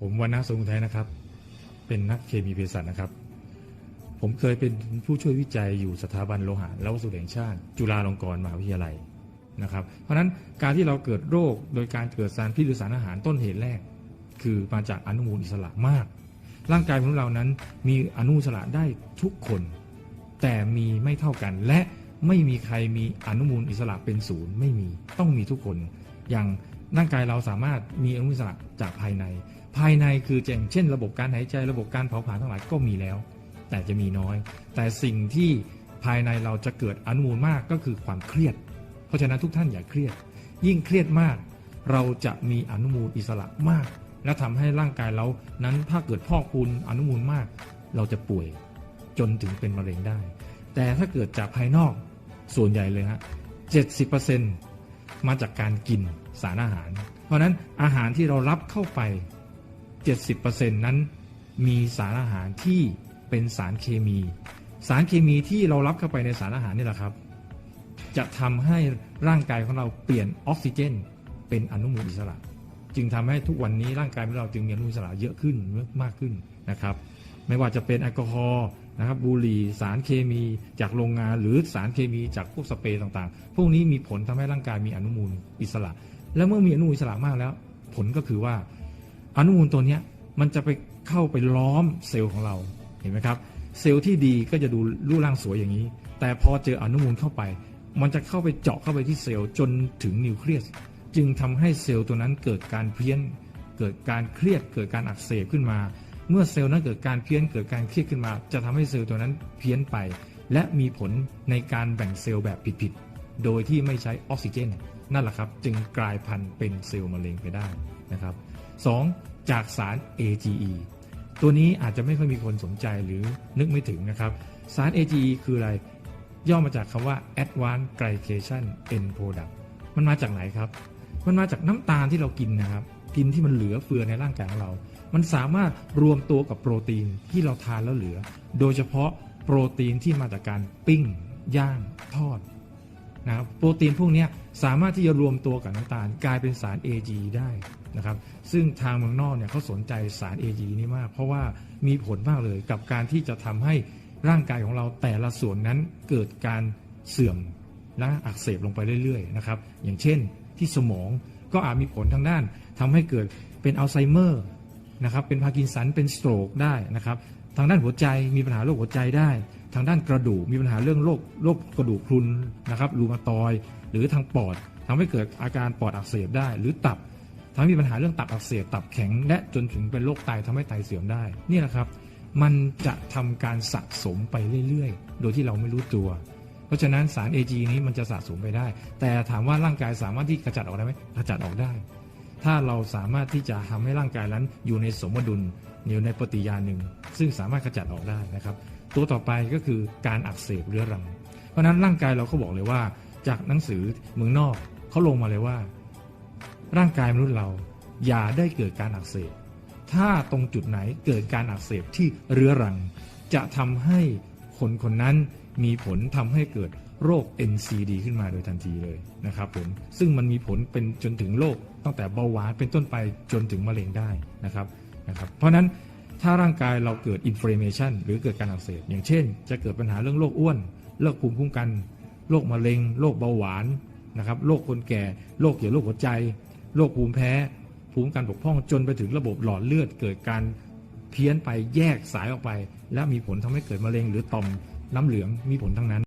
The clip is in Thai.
ผมวันนาสงไทยนะครับ เป็นนักเคมีเภสัชนะครับ ผมเคยเป็นผู้ช่วยวิจัยอยู่สถาบันโลหะและวัสดุแห่งชาติ จุฬาลงกรณ์มหาวิทยาลัยนะครับ เพราะฉะนั้นการที่เราเกิดโรคโดยการเกิดสารพิษหรือสารอาหารต้นเหตุแรก คือมาจากอนุมูลอิสระมาก ร่างกายของเรานั้นมีอนุมูลอิสระได้ทุกคน แต่มีไม่เท่ากัน และไม่มีใครมีอนุมูลอิสระเป็นศูนย์ไม่มีต้องมีทุกคน อย่างร่างกายเราสามารถมีอนุมูลอิสระจากภายใน ภายในคืออย่างเช่น ระบบการหายใจระบบการเผาผลาญทั้งหลายก็มีแล้ว แต่จะมีน้อย แต่สิ่งที่ภายในเราจะเกิดอนุมูลมากก็คือความเครียด เพราะฉะนั้นทุกท่านอย่าเครียด ยิ่งเครียดมาก เราจะมีอนุมูลอิสระมาก และทำให้ร่างกายเรานั้นถ้าเกิดพอกพูนอนุมูลมาก เราจะป่วยจนถึงเป็นมะเร็งได้ แต่ถ้าเกิดจากภายนอกส่วนใหญ่เลยฮะ70%มาจากการกินสารอาหาร เพราะนั้นอาหารที่เรารับเข้าไป 70%นั้นมีสารอาหารที่เป็นสารเคมี สารเคมีที่เรารับเข้าไปในสารอาหารนี่แหละครับ จะทำให้ร่างกายของเราเปลี่ยนออกซิเจน เป็นอนุมูลอิสระ จึงทำให้ทุกวันนี้ร่างกายของเราจึงมีอนุมูลอิสระเยอะขึ้นมากขึ้นนะครับ ไม่ว่าจะเป็นแอลกอฮอล์นะครับบุหรี่สารเคมีจากโรงงานหรือสารเคมีจากพวกสเปรย์ต่างๆ พวกนี้มีผลทำให้ร่างกายมีอนุมูลอิสระ และเมื่อมีอนุมูลอิสระมากแล้ว ผลก็คือว่า อนุมูลตัวนี้มันจะไปเข้าไปล้อมเซลล์ของเราเห็นไหมครับ เซลล์ที่ดีก็จะดูรูปร่างสวยอย่างนี้ แต่พอเจออนุมูลเข้าไป มันจะเข้าไปเจาะเข้าไปที่เซลล์จนถึงนิวเคลียสจึงทำให้เซลล์ตัวนั้นเกิดการเพี้ยน เกิดการเครียดเกิดการอักเสบขึ้นมา เมื่อเซลล์นั้นเกิดการเพี้ยนเกิดการเครียดขึ้นมา จะทำให้เซลล์ตัวนั้นเพี้ยนไป และมีผลในการแบ่งเซลล์แบบผิดๆโดยที่ไม่ใช้ออกซิเจน นั่นแหละครับ จึงกลายพันธุ์เป็นเซลล์มะเร็งไปได้ นะครับ 2. จากสาร AGE ตัวนี้อาจจะไม่ค่อยมีคนสนใจหรือนึกไม่ถึงนะครับ สาร AGE คืออะไร ย่อมาจากคำว่า Advanced Glycation End Product มันมาจากไหนครับ มันมาจากน้ำตาลที่เรากินนะครับ กินที่มันเหลือเฟือในร่างกายของเรา มันสามารถรวมตัวกับโปรตีนที่เราทานแล้วเหลือ โดยเฉพาะโปรตีนที่มาจากการปิ้ง ย่าง ทอด นะครับโปรตีนพวกนี้สามารถที่จะรวมตัวกับน้ำตาลกลายเป็นสาร AG ได้นะครับซึ่งทางเมืองนอกเนี่ยเขาสนใจสาร AG นี่มาก เพราะว่ามีผลมากเลยกับการที่จะทำให้ร่างกายของเราแต่ละส่วนนั้นเกิดการเสื่อมและอักเสบลงไปเรื่อยๆนะครับอย่างเช่นที่สมองก็อาจมีผลทางด้านทำให้เกิดเป็นอัลไซเมอร์นะครับเป็นพาร์กินสันเป็นสโตรกได้นะครับ ทางด้านหัวใจมีปัญหาโรคหัวใจได้ ทางด้านกระดูกมีปัญหาเรื่องโรคโรคกระดูกพรุนนะครับรูมาตอยหรือทางปอดทำให้เกิดอาการปอดอักเสบได้ หรือตับทำให้มีปัญหาเรื่องตับอักเสบตับแข็ง และจนถึงเป็นโรคไตทำให้ไตเสื่อมได้นี่แหละครับมันจะทำการสะสมไปเรื่อยๆ โดยที่เราไม่รู้ตัว เพราะฉะนั้นสาร AG นี้มันจะสะสมไปได้ แต่ถามว่าร่างกายสามารถที่กระจัดออกได้ไหมกระจัดออกได้ ถ้าเราสามารถที่จะทำให้ร่างกายนั้นอยู่ในสมดุลอยู่ในปฏิยาหนึ่ง ซึ่งสามารถกระจัดออกได้นะครับ ตัวต่อไปก็คือการอักเสบเรื้อรัง เพราะนั้นร่างกายเราก็บอกเลยว่า จากหนังสือเมืองนอกเขาลงมาเลยว่า ร่างกายมนุษย์เราอย่าได้เกิดการอักเสบ ถ้าตรงจุดไหนเกิดการอักเสบที่เรื้อรัง จะทำให้คนคนนั้น มีผลทำให้เกิดโรค NCD ขึ้นมาโดยทันทีเลยนะครับผมซึ่งมันมีผลเป็นจนถึงโรคตั้งแต่เบาหวานเป็นต้นไปจนถึงมะเร็งได้นะครับนะครับ เพราะฉะนั้นถ้าร่างกายเราเกิด inflammation หรือเกิดการอักเสบอย่างเช่น จะเกิดปัญหาเรื่องโรคอ้วนโรคภูมิคุ้มกันโรคมะเร็งโรคเบาหวานนะครับโรคคนแก่โรคเกี่ยวกับโรคหัวใจโรคภูมิแพ้ ภูมิคุ้มกันบกพร่องจนไปถึงระบบหลอดเลือดเกิดการเพี้ยนไปแยกสายออกไป และมีผลทำให้เกิดมะเร็งหรือต่อม น้ำเหลืองมีผลทั้งนั้น